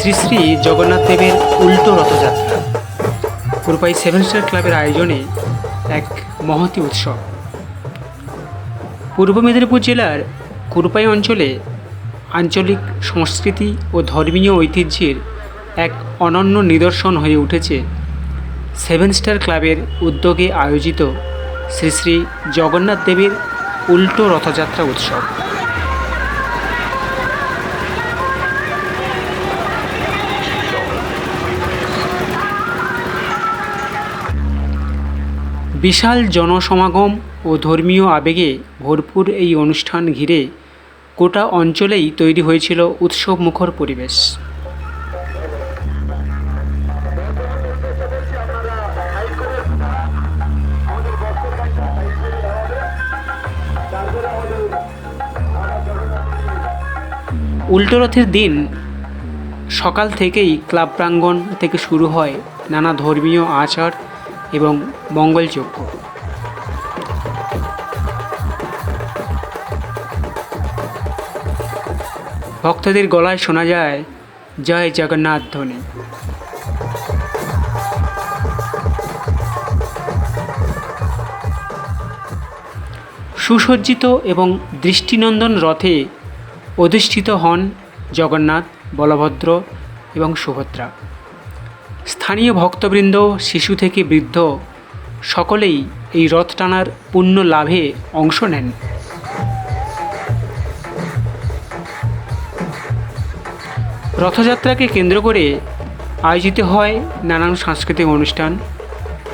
শ্রী শ্রী জগন্নাথ দেবের উল্টো Rathyatra. কুরপাই seven star ক্লাবের আয়োজনে এক মহতি উৎসব। পূর্ব মেদিনীপুর জেলার কুরপাই অঞ্চলে আঞ্চলিক সংস্কৃতি ও ধর্মীয় ঐতিহ্যের এক অনন্য নিদর্শন হয়ে উঠেছে সেভেন স্টার ক্লাবের উদ্যোগে আয়োজিত শ্রী শ্রী জগন্নাথ দেবের উল্টো রথযাত্রা উৎসব। বিশাল জনসমাগম ও ধর্মীয় আবেগে ভরপুর এই অনুষ্ঠান ঘিরে গোটা অঞ্চলেই তৈরি হয়েছিল উৎসব মুখর পরিবেশ। উল্টো রথের দিন সকাল থেকেই ক্লাব প্রাঙ্গণ থেকে শুরু হয় নানা ধর্মীয় আচার এবং মঙ্গলযজ্ঞ ভক্তদের গলায় শোনা যায়, জয় জগন্নাথ ধ্বনি সুসজ্জিত এবং দৃষ্টিনন্দন রথে অধিষ্ঠিত হন জগন্নাথ, বলভদ্র এবং সুভদ্রা। স্থানীয় ভক্তবৃন্দ, শিশু থেকে বৃদ্ধ, সকলেই এই রথ টানার পুণ্য লাভে অংশ নেন। রথযাত্রাকে কেন্দ্র করে আয়োজিত হয় নানান সাংস্কৃতিক অনুষ্ঠান।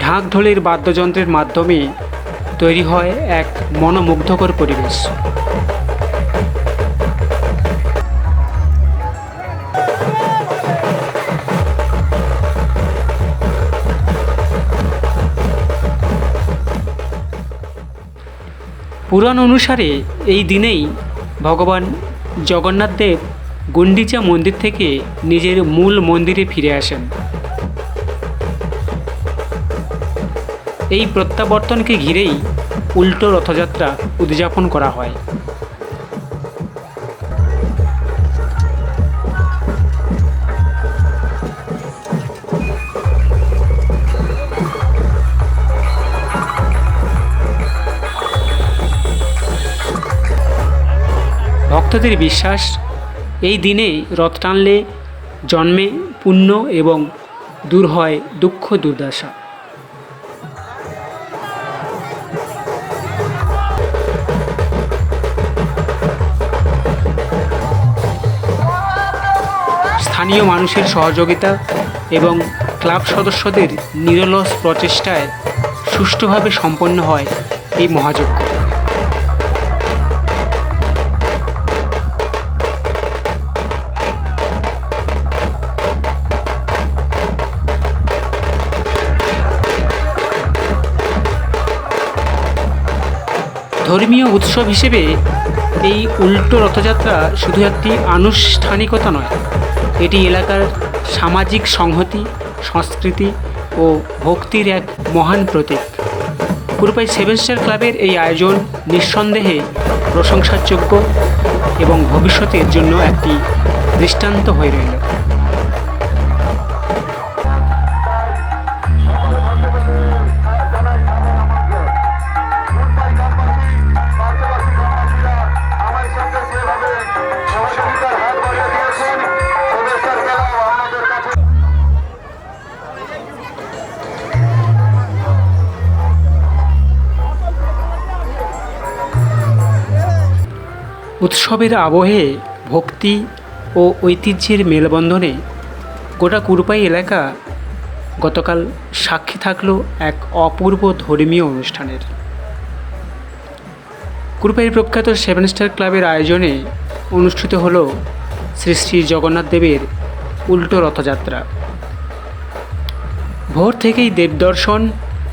ঢাক ঢোলের বাদ্যযন্ত্রের মাধ্যমে তৈরি হয় এক মনোমুগ্ধকর পরিবেশ। পুরাণ অনুসারে এই দিনেই ভগবান জগন্নাথ দেব গুন্ডিচা মন্দির থেকে নিজের মূল মন্দিরে ফিরে আসেন। এই প্রত্যাবর্তনকে ঘিরেই উল্টো রথযাত্রা উদযাপন করা হয়। ভক্তদের বিশ্বাস, এই দিনে রথ টানলে জন্মে পুণ্য এবং দূর হয় দুঃখ দুর্দশা। স্থানীয় মানুষের সহযোগিতা এবং ক্লাব সদস্যদের নিরলস প্রচেষ্টায় সুষ্ঠুভাবে সম্পন্ন হয় এই মহাযজ্ঞ। ধর্মীয় উৎসব হিসেবে এই উল্টো রথযাত্রা শুধু একটি আনুষ্ঠানিকতা নয়, এটি এলাকার সামাজিক সংহতি, সংস্কৃতি ও ভক্তির এক মহান প্রতীক। কুরুপাই সেভেন স্টার ক্লাবের এই আয়োজন নিঃসন্দেহে প্রশংসার যোগ্য এবং ভবিষ্যতের জন্য একটি দৃষ্টান্ত হয়ে রইল। উৎসবের আবহে ভক্তি ও ঐতিহ্যের মেলবন্ধনে গোটা কুরুপাই এলাকা গতকাল সাক্ষী থাকল এক অপূর্ব ধর্মীয় অনুষ্ঠানের। কুরুপাইয়ের প্রখ্যাত সেভেন স্টার ক্লাবের আয়োজনে অনুষ্ঠিত হল শ্রী শ্রী জগন্নাথ দেবের উল্টো রথযাত্রা। ভোর থেকেই দেবদর্শন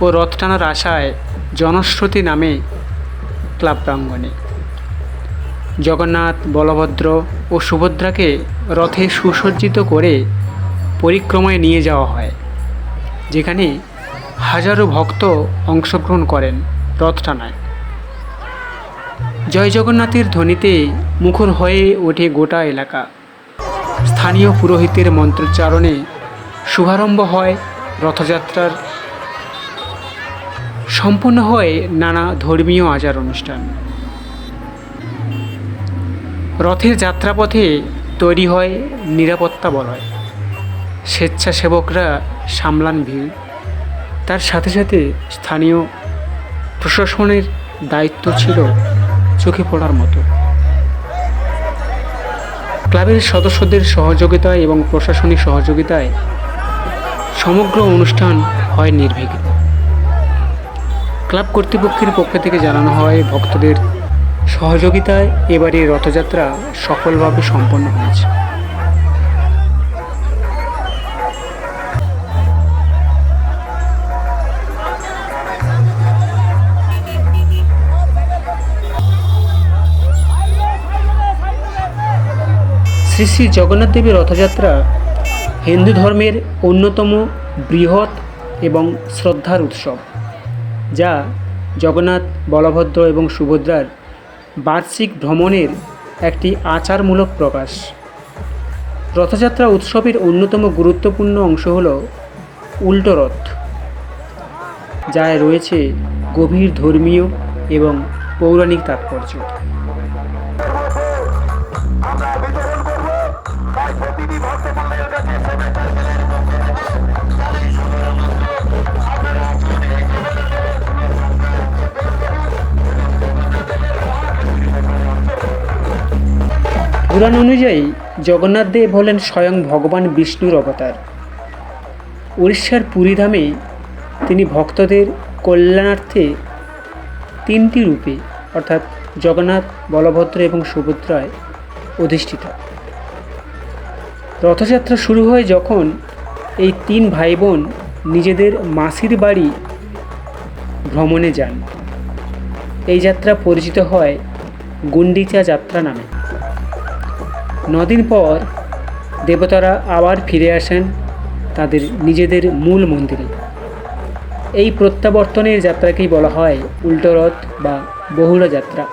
ও রথ টানার আশায় জনশ্রুতি নামে ক্লাব প্রাঙ্গণে। জগন্নাথ, বলভদ্র ও সুভদ্রাকে রথে সুসজ্জিত করে পরিক্রমায় নিয়ে যাওয়া হয়, যেখানে হাজারো ভক্ত অংশগ্রহণ করেন রথ টানায়। জয় জগন্নাথের ধ্বনিতে মুখর হয়ে ওঠে গোটা এলাকা। স্থানীয় পুরোহিতের মন্ত্রোচ্চারণে শুভারম্ভ হয় রথযাত্রার। সম্পূর্ণ হয় নানা ধর্মীয় আচার অনুষ্ঠান। রথের যাত্রাপথে তৈরি হয় নিরাপত্তা বলয়। স্বেচ্ছাসেবকরা সামলান ভিড়। তার সাথে সাথে স্থানীয় প্রশাসনের দায়িত্ব ছিল চোখে পড়ার মতো। ক্লাবের সদস্যদের সহযোগিতায় এবং প্রশাসনিক সহযোগিতায় সমগ্র অনুষ্ঠান হয় নির্বিঘ্নে। ক্লাব কর্তৃপক্ষের পক্ষ থেকে জানানো হয় ভক্তদের সহযোগিতায় এবারে রথযাত্রা সফলভাবে সম্পন্ন হয়েছে। শ্রী শ্রী জগন্নাথ দেবের রথযাত্রা হিন্দু ধর্মের অন্যতম বৃহৎ এবং শ্রদ্ধার উৎসব, যা জগন্নাথ, বলভদ্র এবং সুভদ্রার বার্ষিক ভ্রমণের একটি আচারমূলক প্রকাশ। রথযাত্রা উৎসবের অন্যতম গুরুত্বপূর্ণ অংশ হল উল্টো রথ যায় রয়েছে গভীর ধর্মীয় এবং পৌরাণিক তাৎপর্য। পুরাণ অনুযায়ী জগন্নাথ দেব হলেন স্বয়ং ভগবান বিষ্ণুর অবতার। উড়িষ্যার পুরীধামে তিনি ভক্তদের কল্যাণার্থে তিনটি রূপে, অর্থাৎ জগন্নাথ, বলভদ্র এবং সুভদ্রায় অধিষ্ঠিত। রথযাত্রা শুরু হয় যখন এই তিন ভাই বোন নিজেদের মাসির বাড়ি ভ্রমণে যান। এই যাত্রা পরিচিত হয় গুন্ডিচা যাত্রা নামে। নদিন পর দেবতারা আবার ফিরে আসেন তাদের নিজেদের মূল মন্দিরে। এই প্রত্যাবর্তনের যাত্রাকেই বলা হয় উল্টো রথ বা বহুলা যাত্রা।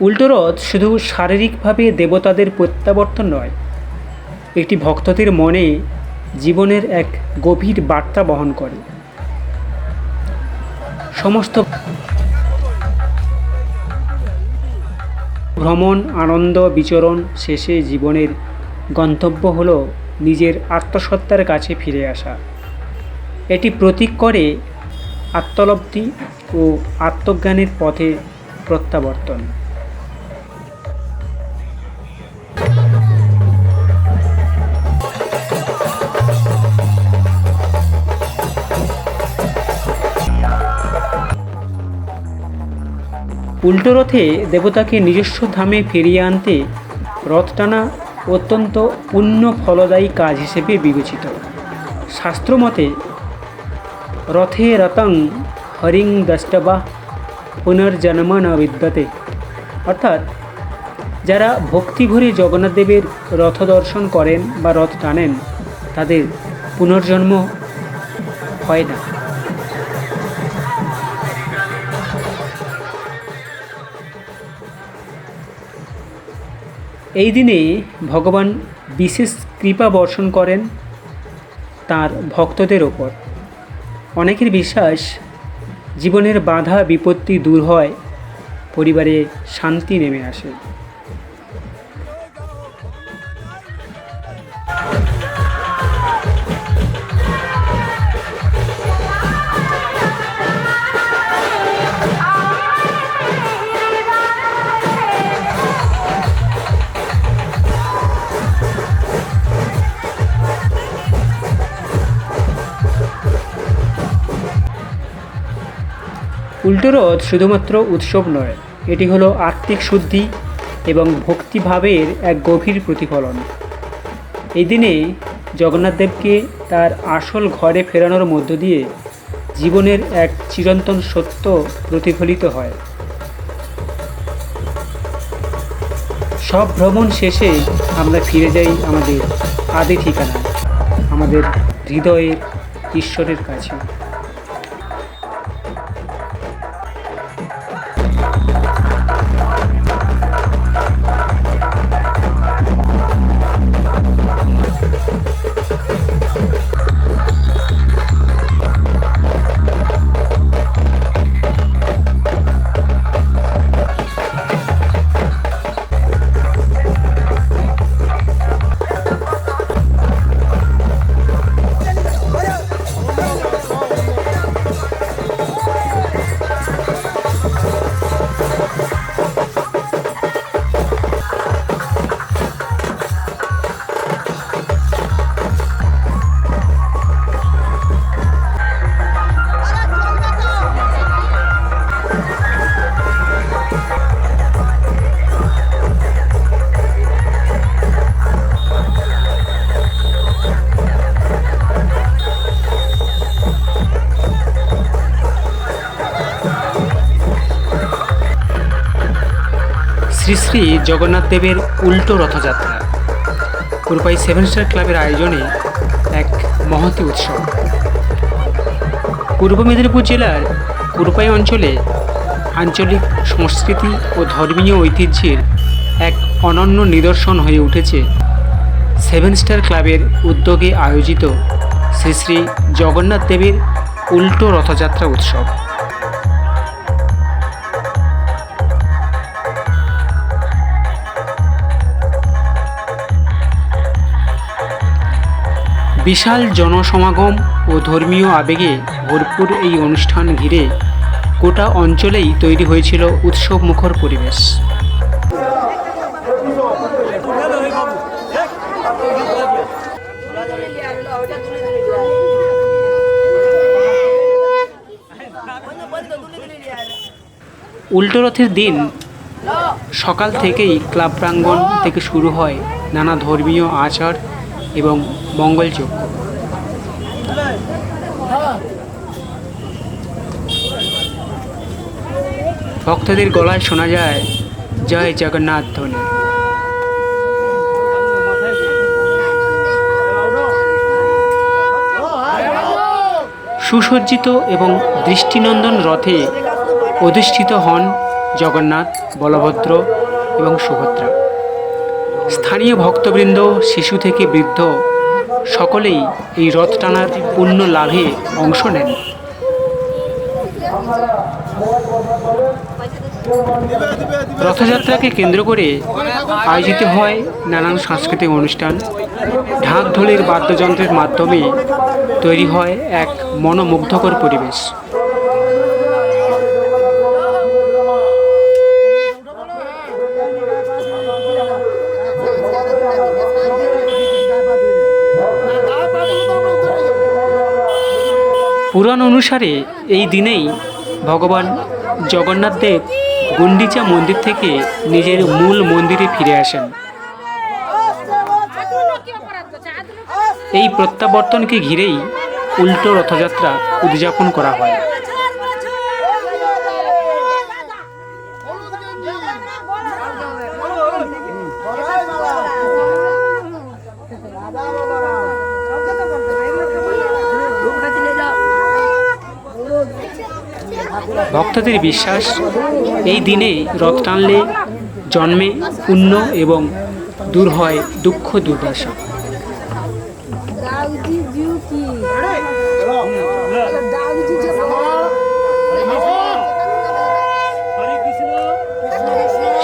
উল্টো রথ শুধু শারীরিকভাবে দেবতাদের প্রত্যাবর্তন নয় একটি ভক্তদের মনে জীবনের এক গভীর বার্তা বহন করে। সমস্ত ভ্রমণ, আনন্দ, বিচরণ শেষে জীবনের গন্তব্য হল নিজের আত্মসত্তার কাছে ফিরে আসা। এটি প্রতীক করে আত্মলব্ধি ও আত্মজ্ঞানের পথে প্রত্যাবর্তন। উল্টো রথে দেবতাকে নিজস্ব ধামে ফিরিয়ে আনতে রথ টানা অত্যন্ত পুণ্য ফলদায়ী কাজ হিসেবে বিবেচিত। শাস্ত্রমতে, রথে রতং হরিং দ্রষ্টবা পুনর্জন্ম ন বিদ্যতে। অর্থাৎ, যারা ভক্তি ভরে জগন্নাথ দেবের রথ দর্শন করেন বা রথ টানেন, তাদের পুনর্জন্ম হয় না। এই দিনে ভগবান বিশেষ কৃপা বর্ষণ করেন তার ভক্তদের ওপর। অনেকের বিশ্বাস, জীবনের বাধা বিপত্তি দূর হয়, পরিবারে শান্তি নেমে আসে। উল্টো রথ শুধুমাত্র উৎসব নয়, এটি হলো আত্মিক শুদ্ধি এবং ভক্তিভাবের এক গভীর প্রতিফলন। এই দিনে জগন্নাথদেবকে তার আসল ঘরে ফেরানোর মধ্য দিয়ে জীবনের এক চিরন্তন সত্য প্রতিফলিত হয়। সব ভ্রমণ শেষে আমরা ফিরে যাই আমাদের আদি ঠিকানা আমাদের হৃদয়ের ঈশ্বরের কাছে। শ্রী শ্রী জগন্নাথ দেবের উল্টো রথযাত্রা। কুরপাই সেভেন স্টার ক্লাবের আয়োজনে এক মহতি উৎসব। পূর্ব মেদিনীপুর জেলার কুরপাই অঞ্চলে আঞ্চলিক সংস্কৃতি ও ধর্মীয় ঐতিহ্যের এক অনন্য নিদর্শন হয়ে উঠেছে সেভেন স্টার ক্লাবের উদ্যোগে আয়োজিত শ্রী শ্রী জগন্নাথ দেবের উল্টো রথযাত্রা উৎসব। বিশাল জনসমাগম ও ধর্মীয় আবেগে ভরপুর এই অনুষ্ঠান ঘিরে গোটা অঞ্চলেই তৈরি হয়েছিল উৎসব মুখর পরিবেশ। উল্টো রথের দিন সকাল থেকেই ক্লাব প্রাঙ্গণ থেকে শুরু হয় নানা ধর্মীয় আচার এবং মঙ্গলযজ্ঞ ভক্তদের গলায় শোনা যায়, জয় জগন্নাথ ধ্বনি সুসজ্জিত এবং দৃষ্টিনন্দন রথে অধিষ্ঠিত হন জগন্নাথ, বলভদ্র এবং সুভদ্রা। স্থানীয় ভক্তবৃন্দ, শিশু থেকে বৃদ্ধ, সকলেই এই রথ টানার পুণ্য লাভে অংশ নেন। রথযাত্রাকে কেন্দ্র করে আয়োজিত হয় নানান সাংস্কৃতিক অনুষ্ঠান। ঢাক ঢোলের বাদ্যযন্ত্রের মাধ্যমে তৈরি হয় এক মনোমুগ্ধকর পরিবেশ। পুরাণ অনুসারে এই দিনেই ভগবান জগন্নাথ দেব গুন্ডিচা মন্দির থেকে নিজের মূল মন্দিরে ফিরে আসেন। এই প্রত্যাবর্তনকে ঘিরেই উল্টো রথযাত্রা উদযাপন করা হয়। ভক্তদের বিশ্বাস, এই দিনে রথ টানলে জন্মে পুণ্য এবং দূর হয় দুঃখ দুর্দশা।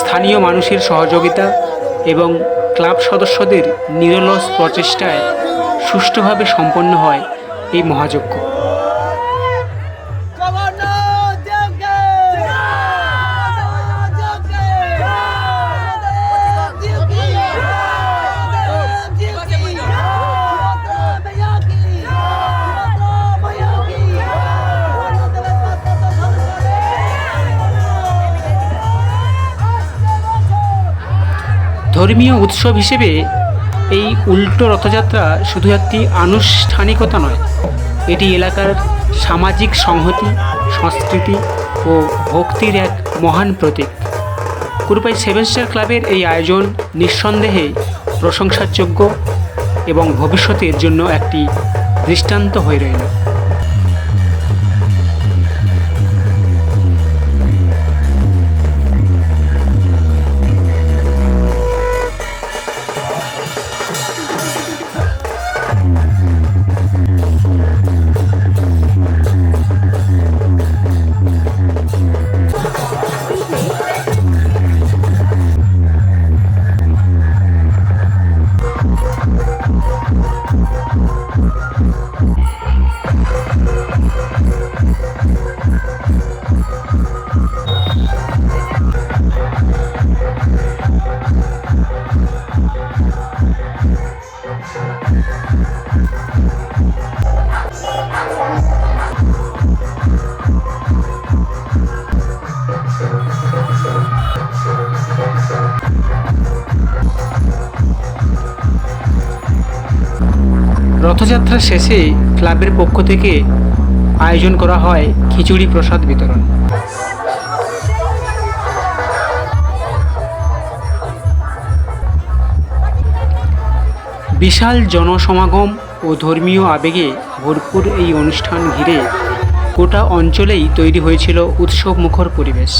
স্থানীয় মানুষের সহযোগিতা এবং ক্লাব সদস্যদের নিরলস প্রচেষ্টায় সুষ্ঠুভাবে সম্পন্ন হয় এই মহাযজ্ঞ। ধর্মীয় উৎসব হিসেবে এই উল্টো রথযাত্রা শুধু একটি আনুষ্ঠানিকতা নয়, এটি এলাকার সামাজিক সংহতি, সংস্কৃতি ও ভক্তির এক মহান প্রতীক। কুরুপাই সেভেন স্টার ক্লাবের এই আয়োজন নিঃসন্দেহে প্রশংসার যোগ্য এবং ভবিষ্যতের জন্য একটি দৃষ্টান্ত হয়ে রইল। রথযাত্রা শেষে ক্লাবের পক্ষ থেকে আয়োজন করা হয় খিচুড়ি প্রসাদ বিতরণ। বিশাল জনসমাগম ও ধর্মীয় আবেগে ভরপুর এই অনুষ্ঠান ঘিরে গোটা অঞ্চলেই তৈরি হয়েছিল উৎসবমুখর পরিবেশ।